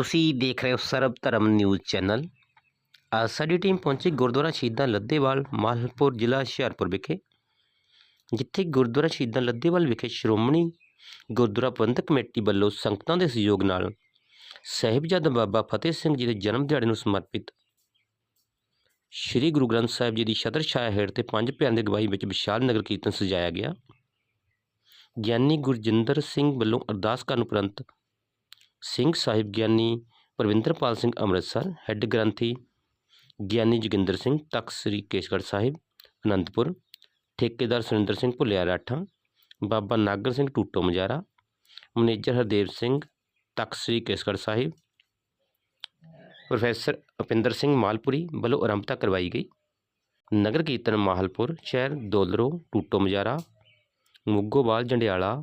ਤੁਸੀਂ ਦੇਖ ਰਹੇ ਹੋ ਸਰਬ ਧਰਮ ਨਿਊਜ਼ ਚੈਨਲ। ਅੱਜ ਸਾਡੀ ਟੀਮ ਪਹੁੰਚੀ ਗੁਰਦੁਆਰਾ ਸ਼ਹੀਦਾਂ ਲੱਦੇਵਾਲ, ਮਾਲਪੁਰ ਜ਼ਿਲ੍ਹਾ ਹੁਸ਼ਿਆਰਪੁਰ ਵਿਖੇ। ਜਿੱਥੇ ਗੁਰਦੁਆਰਾ ਸ਼ਹੀਦਾਂ ਲੱਦੇਵਾਲ ਵਿਖੇ ਸ਼੍ਰੋਮਣੀ ਗੁਰਦੁਆਰਾ ਪ੍ਰਬੰਧਕ ਕਮੇਟੀ ਵੱਲੋਂ ਸੰਗਤਾਂ ਦੇ ਸਹਿਯੋਗ ਨਾਲ ਸਾਹਿਬਜ਼ਾਦਾ ਬਾਬਾ ਫਤਿਹ ਸਿੰਘ ਜੀ ਦੇ ਜਨਮ ਦਿਹਾੜੇ ਨੂੰ ਸਮਰਪਿਤ ਸ੍ਰੀ ਗੁਰੂ ਗ੍ਰੰਥ ਸਾਹਿਬ ਜੀ ਦੀ ਛਤਰ ਛਾਇਆ ਹੇਠ ਤੇ ਪੰਜ ਪਿਆਰਿਆਂ ਦੀ ਅਗਵਾਈ ਵਿੱਚ ਵਿਸ਼ਾਲ ਨਗਰ ਕੀਰਤਨ ਸਜਾਇਆ ਗਿਆ। ਗਿਆਨੀ ਗੁਰਜਿੰਦਰ ਸਿੰਘ ਵੱਲੋਂ ਅਰਦਾਸ ਕਰਨ ਉਪਰੰਤ ਸਿੰਘ ਸਾਹਿਬ ਗਿਆਨੀ ਪਰਵਿੰਦਰਪਾਲ ਸਿੰਘ ਅੰਮ੍ਰਿਤਸਰ ਹੈੱਡ ਗ੍ਰੰਥੀ ਗਿਆਨੀ ਜੋਗਿੰਦਰ ਸਿੰਘ ਤਖਤ ਸ੍ਰੀ ਕੇਸਗੜ੍ਹ ਸਾਹਿਬ ਅਨੰਦਪੁਰ ਠੇਕੇਦਾਰ ਸੁਰਿੰਦਰ ਸਿੰਘ ਭੁੱਲਿਆ ਰਾਠਾਂ ਬਾਬਾ ਨਾਗਰ ਸਿੰਘ ਟੂਟੋ ਮਜਾਰਾ ਮੈਨੇਜਰ ਹਰਦੇਵ ਸਿੰਘ ਤਖਤ ਸ੍ਰੀ ਕੇਸਗੜ੍ਹ ਸਾਹਿਬ ਪ੍ਰੋਫੈਸਰ ਉਪਿੰਦਰ ਸਿੰਘ ਮਾਲਪੁਰੀ ਵੱਲੋਂ ਆਰੰਭਤਾ ਕਰਵਾਈ ਗਈ ਨਗਰ ਕੀਰਤਨ ਮਾਹਲਪੁਰ ਸ਼ਹਿਰ ਦੋਲਰੋ ਟੂਟੋ ਮਜਾਰਾ ਮੁੱਗੋਵਾਲ ਜੰਡਿਆਲਾ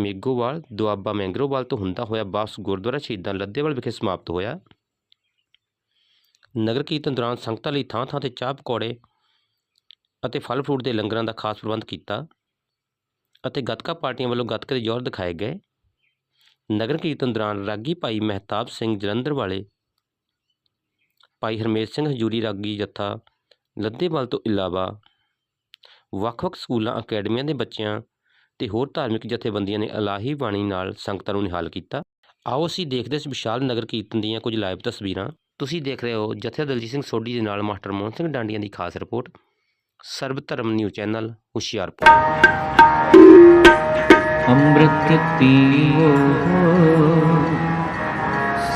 ਮੇਗੋਵਾਲ ਦੁਆਬਾ ਮੈਂਗਰੋਵਾਲ ਤੋਂ ਹੁੰਦਾ ਹੋਇਆ ਵਾਪਸ ਗੁਰਦੁਆਰਾ ਸ਼ਹੀਦਾਂ ਲੱਦੇਵਾਲ ਵਿਖੇ ਸਮਾਪਤ ਹੋਇਆ। ਨਗਰ ਕੀਰਤਨ ਦੌਰਾਨ ਸੰਗਤਾਂ ਲਈ ਥਾਂ ਥਾਂ ਤੇ ਚਾਹ ਪਕੌੜੇ ਅਤੇ ਫਲ ਫਰੂਟ ਦੇ ਲੰਗਰਾਂ ਦਾ ਖਾਸ ਪ੍ਰਬੰਧ ਕੀਤਾ ਅਤੇ ਗੱਤਕਾ ਪਾਰਟੀਆਂ ਵੱਲੋਂ ਗੱਤਕੇ ਦੇ ਜੋਰ ਦਿਖਾਏ ਗਏ। ਨਗਰ ਕੀਰਤਨ ਦੌਰਾਨ ਰਾਗੀ ਭਾਈ ਮਹਿਤਾਬ ਸਿੰਘ ਜਲੰਧਰ ਵਾਲੇ ਭਾਈ ਹਰਮੇਸ਼ ਸਿੰਘ ਹਜੂਰੀ ਰਾਗੀ ਜੱਥਾ ਲੱਦੇਵਾਲ ਤੋਂ ਇਲਾਵਾ ਵੱਖ-ਵੱਖ ਸਕੂਲਾਂ, ਅਕੈਡਮੀਆਂ ਦੇ ਬੱਚਿਆਂ ਤੇ ਹੋਰ ਧਾਰਮਿਕ ਜਥੇਬੰਦੀਆਂ ਨੇ ਅਲਾਹੀ ਬਾਣੀ ਨਾਲ ਸੰਗਤਾਂ ਨੂੰ ਨਿਹਾਲ ਕੀਤਾ। ਆਓ ਅਸੀਂ ਦੇਖਦੇ ਇਸ ਵਿਸ਼ਾਲ ਨਗਰ ਕੀਰਤਨ ਦੀਆਂ ਕੁਝ ਲਾਈਵ ਤਸਵੀਰਾਂ। ਤੁਸੀਂ ਦੇਖ ਰਹੇ ਹੋ ਜਥੇ ਦਲਜੀਤ ਸਿੰਘ ਸੋਢੀ ਦੇ ਨਾਲ ਮਾਸਟਰ ਮੋਹਨ ਸਿੰਘ ਡਾਂਡੀਆਂ ਦੀ ਖਾਸ report. Sarab Dharam news channel, Hoshiarpur. ਅੰਮ੍ਰਿਤ ਪੀਵੋ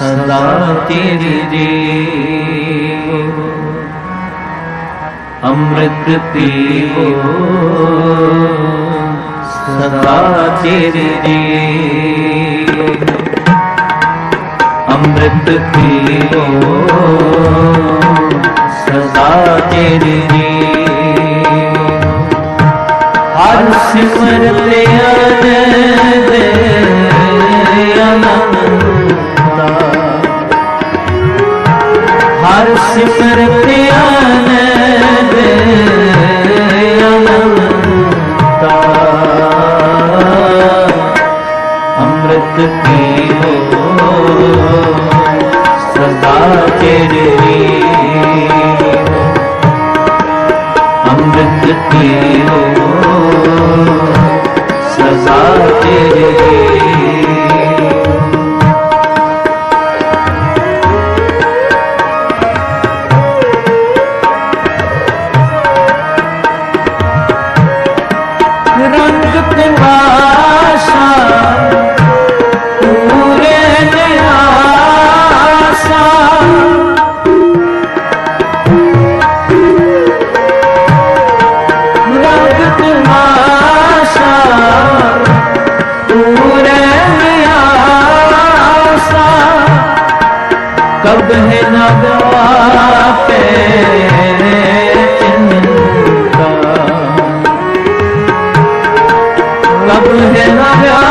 ਸਦਾ ਤੇਰੇ ਜੀਵੋ ਅੰਮ੍ਰਿਤ ਪੀਵੋ ਸਦਾ ਤੇਰੇ ਜੀਵੋ ਅੰਮ੍ਰਿਤ ਪੀਵੋ ਸਦਾ ਤੇਰੇ ਜੀਵੋ ਹਰ ਸਿਮਰਤ ਆਨੰਦ ਅਨੰਤਾ ਹਰ ਸਿਮਰਤ ਅੰਮ੍ਰਿਤ ਪੀਵੋ ਸਦਾ ਤੇਰੇ ਅੰਮ੍ਰਿਤ ਪੀਓ। ਸਜ਼ਾ ਤੇਰੇ ਕਬ ਹੈ ਨਗਾਪੇ ਚਿੰਤਾ। ਕਬ ਹੈ ਨਗਾਪੇ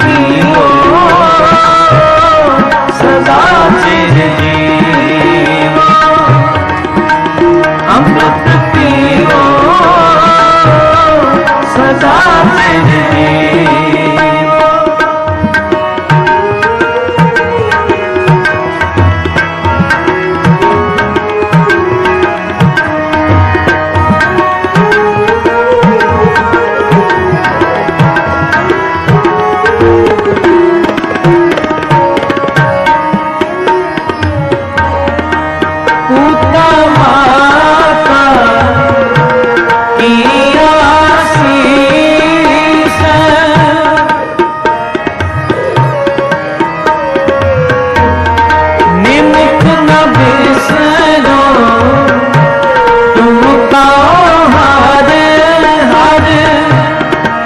ਪੀਓ ਸਦਾ ਚਿਰ ਜੀਵੋ ਅੰਮ੍ਰਿਤ ਪੀਓ ਸਦਾ